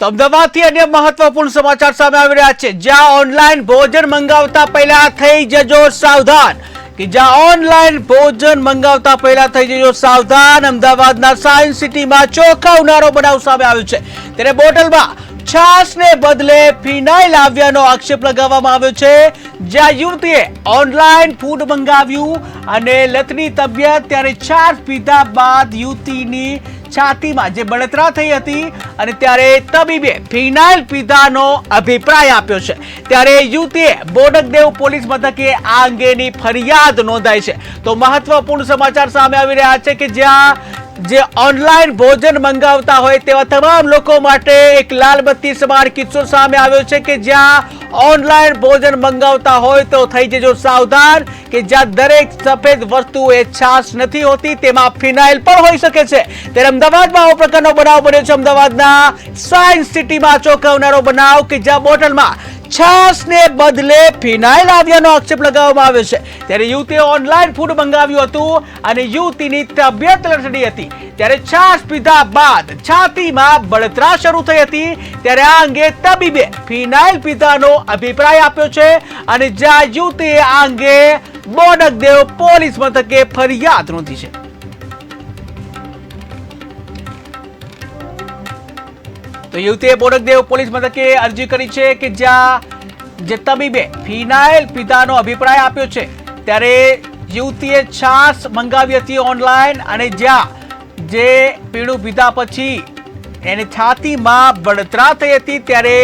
અમદાવાદથી અન્ય મહત્વપૂર્ણ સમાચાર સામે આવી રહ્યા છે. જ્યાં ઓનલાઈન ભોજન મંગાવતા પહેલા થઈ જજો સાવધાન. કે જ્યાં ઓનલાઈન ભોજન મંગાવતા પહેલા થઈ જજો સાવધાન, અમદાવાદના સાયન્સ સિટીમાં ચોંકાવનારો બનાવ સામે આવ્યો છે. ત્યારે બોટલમાં છાશને બદલે ફિનાઇલ આવ્યાનો આક્ષેપ લગાવવામાં આવ્યો છે. જ્યાં યુવતીએ ઓનલાઈન ફૂડ મંગાવ્યું અને લતની તબિયત, ત્યારે છાશ પીધા બાદ યુવતીની છાતીમાં જે બળતરા થઈ હતી અને ત્યારે તબીબે ફિનાઇલ પીધાનો અભિપ્રાય આપ્યો છે. ત્યારે યુવતીએ બોડકદેવ પોલીસ મથકે આ અંગેની ફરિયાદ નોંધાઈ છે. તો મહત્વપૂર્ણ સમાચાર સામે આવી રહ્યા છે કે જ્યાં જે ઓનલાઈન ભોજન મંગાવતા હોય તેવા તમામ લોકો માટે એક લાલબત્તી સમાન કિસ્સો સામે આવ્યો છે કે જ્યાં ઓનલાઈન ભોજન મંગાવતા હોય તો થઈ જજો સાવધાન કે જ્યાં દરેક સફેદ વસ્તુ એ છાશ નથી હોતી, તેમાં ફિનાઇલ પણ હોઈ શકે છે. ત્યારે અમદાવાદમાં આવો પ્રકારનો બનાવ બન્યો છે. અમદાવાદના સાયન્સ સિટીમાં ચોંકાવનારો બનાવ કે જ્યાં બોટલમાં છાશને બદલે ફિનાઇલ આવ્યાનો આક્ષેપ લગાવવામાં આવ્યો છે. ત્યારે યુવતીએ ઓનલાઈન ફૂડ મંગાવ્યું હતું અને યુવતીની તબિયત લથડી હતી. ત્યારે છાશ પીધા બાદ છાતીમાં બળતરા શરૂ થઈ હતી. ત્યારે આ અંગે તબીબે ફિનાઇલ પીધાનો અભિપ્રાય આપ્યો છે અને જ્યાં યુવતીએ આ અંગે બોડકદેવ પોલીસ મથકે ફરિયાદ નોંધી છે. તો યુવતીએ બોડકદેવ પોલીસ મથકે અરજી કરી છે કે જ્યાં જે તબીબે ફિનાઇલ પીધાનો અભિપ્રાય આપ્યો છે. ત્યારે યુવતીએ છાશ મંગાવી હતી ઓનલાઈન અને જ્યાં જે પીણું પીધા પછી એની છાતીમાં બળતરા થઈ હતી ત્યારે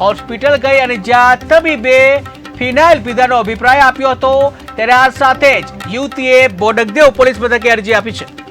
હોસ્પિટલ ગઈ અને જ્યાં તબીબે ફિનાઇલ પીધાનો અભિપ્રાય આપ્યો હતો. ત્યારે આ સાથે જ યુવતીએ બોડકદેવ પોલીસ મથકે અરજી આપી છે.